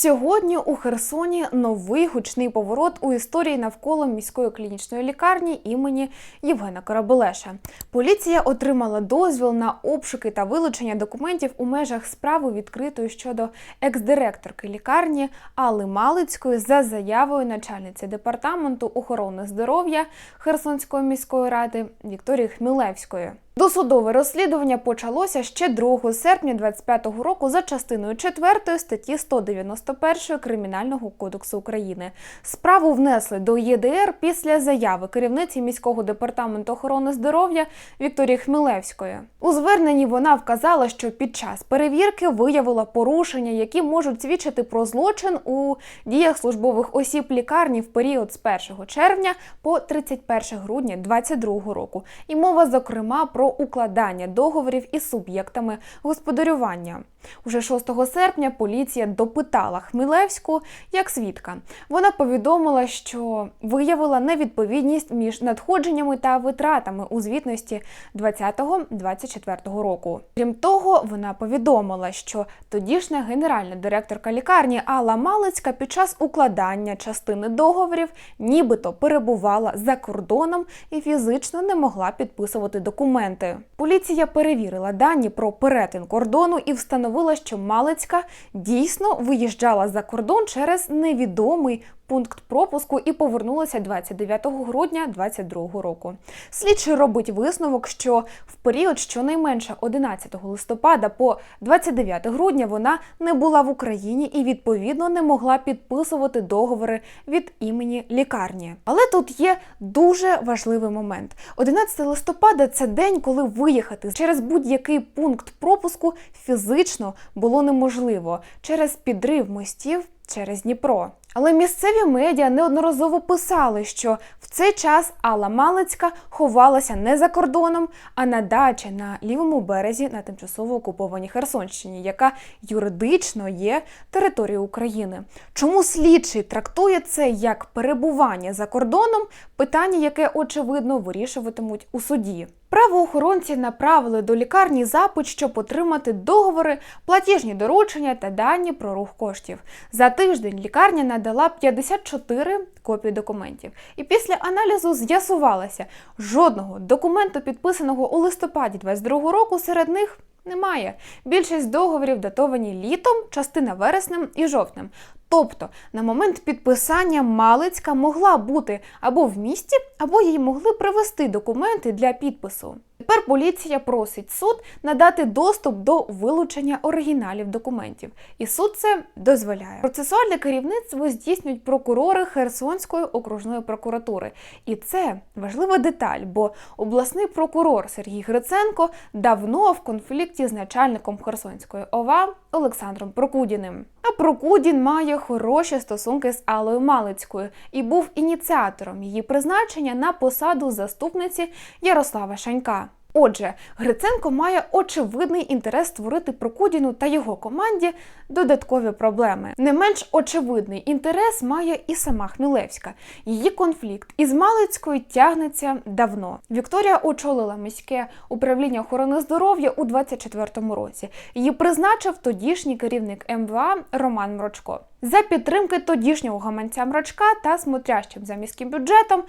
Сьогодні у Херсоні новий гучний поворот у історії навколо міської клінічної лікарні імені Євгена Корабелеша. Поліція отримала дозвіл на обшуки та вилучення документів у межах справи відкритої щодо екс-директорки лікарні Алли Малицької за заявою начальниці департаменту охорони здоров'я Херсонської міської ради Вікторії Хмілевської. Досудове розслідування почалося ще 2 серпня 2025 року за частиною 4 статті 191 Кримінального кодексу України. Справу внесли до ЄДР після заяви керівниці міського департаменту охорони здоров'я Вікторії Хмелевської. У зверненні вона вказала, що під час перевірки виявила порушення, які можуть свідчити про злочин у діях службових осіб лікарні в період з 1 червня по 31 грудня 2022 року. І мова, зокрема, про укладання договорів із суб'єктами господарювання. Уже 6 серпня поліція допитала Хмілевську як свідка. Вона повідомила, що виявила невідповідність між надходженнями та витратами у звітності 2020-2024 року. Крім того, вона повідомила, що тодішня генеральна директорка лікарні Алла Малицька під час укладання частини договорів нібито перебувала за кордоном і фізично не могла підписувати документи. Поліція перевірила дані про перетин кордону і встановила, що Малицька дійсно виїжджала за кордон через невідомий пункт пропуску і повернулася 29 грудня 2022 року. Слідчий робить висновок, що в період щонайменше 11 листопада по 29 грудня вона не була в Україні і відповідно не могла підписувати договори від імені лікарні. Але тут є дуже важливий момент. 11 листопада це день, коли виїхати через будь-який пункт пропуску фізично було неможливо через підрив мостів через Дніпро. Але місцеві медіа неодноразово писали, що в цей час Алла Малицька ховалася не за кордоном, а на дачі на лівому березі на тимчасово окупованій Херсонщині, яка юридично є територією України. Чому слідчий трактує це як перебування за кордоном? Питання, яке очевидно вирішуватимуть у суді. Правоохоронці направили до лікарні запит, щоб отримати договори, платіжні доручення та дані про рух коштів. За тиждень лікарня надала 54 копії документів. І після аналізу з'ясувалося, жодного документу, підписаного у листопаді 22 року, серед них немає. Більшість договорів датовані літом, частина вереснем і жовтнем. Тобто, на момент підписання Малицька могла бути або в місті, або їй могли привезти документи для підпису. Тепер поліція просить суд надати доступ до вилучення оригіналів документів, і суд це дозволяє. Процесуальне керівництво здійснюють прокурори Херсонської окружної прокуратури. І це важлива деталь, бо обласний прокурор Сергій Гриценко давно в конфлікті з начальником Херсонської ОВА Олександром Прокудіним. Прокудін має хороші стосунки з Аллою Малицькою і був ініціатором її призначення на посаду заступниці Ярослава Шанька. Отже, Гриценко має очевидний інтерес створити Прокудіну та його команді додаткові проблеми. Не менш очевидний інтерес має і сама Хмілевська. Її конфлікт із Малицькою тягнеться давно. Вікторія очолила міське управління охорони здоров'я у 24-му році. Її призначив тодішній керівник МВА Роман Мрочко. За підтримки тодішнього гаманця Мрачка та смотрящим за міським бюджетом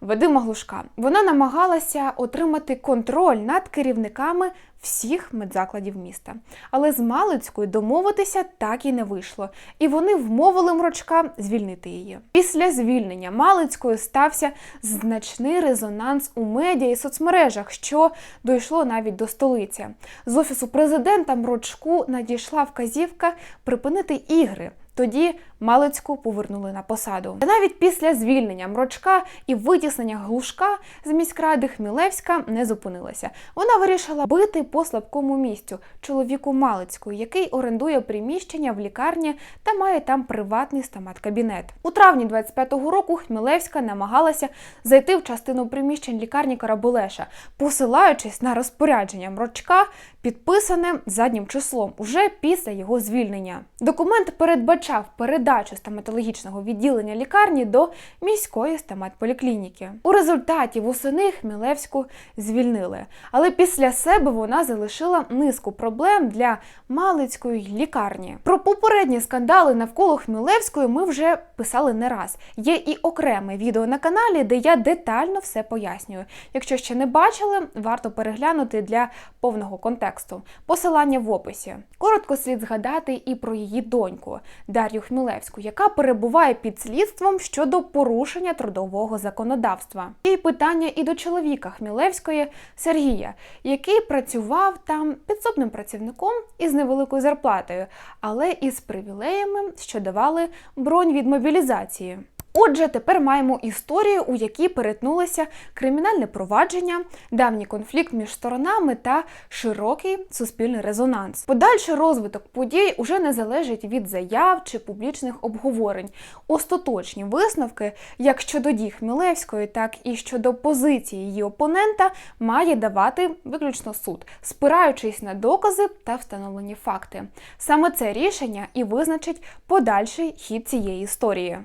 Вадима Глушка. Вона намагалася отримати контроль над керівниками всіх медзакладів міста. Але з Малицькою домовитися так і не вийшло, і вони вмовили Мрочка звільнити її. Після звільнення Малицької стався значний резонанс у медіа і соцмережах, що дійшло навіть до столиці. З офісу президента Мрочку надійшла вказівка припинити ігри. Тоді Малицьку повернули на посаду. Та навіть після звільнення Мрочка і витіснення глушка з міськради Хмілевська не зупинилася. Вона вирішила бити по слабкому місцю чоловіку Малицької, який орендує приміщення в лікарні та має там приватний стомат-кабінет. У травні 25-го року Хмілевська намагалася зайти в частину приміщень лікарні Карабулеша, посилаючись на розпорядження Мрочка, підписане заднім числом уже після його звільнення. Документ передбачав перед передачу стоматологічного відділення лікарні до міської стоматполіклініки. У результаті восени Хмілевську звільнили, але після себе вона залишила низку проблем для Малицької лікарні. Про попередні скандали навколо Хмілевської ми вже писали не раз. Є і окреме відео на каналі, де я детально все пояснюю. Якщо ще не бачили, варто переглянути для повного контексту. Посилання в описі. Коротко слід згадати і про її доньку Дар'ю Хмілевську, яка перебуває під слідством щодо порушення трудового законодавства. І питання і до чоловіка Хмілевської Сергія, який працював там підсобним працівником із невеликою зарплатою, але із привілеями, що давали бронь від мобілізації. Отже, тепер маємо історію, у якій перетнулися кримінальне провадження, давній конфлікт між сторонами та широкий суспільний резонанс. Подальший розвиток подій уже не залежить від заяв чи публічних обговорень. Остаточні висновки, як щодо дій Хмелевської, так і щодо позиції її опонента, має давати виключно суд, спираючись на докази та встановлені факти. Саме це рішення і визначить подальший хід цієї історії.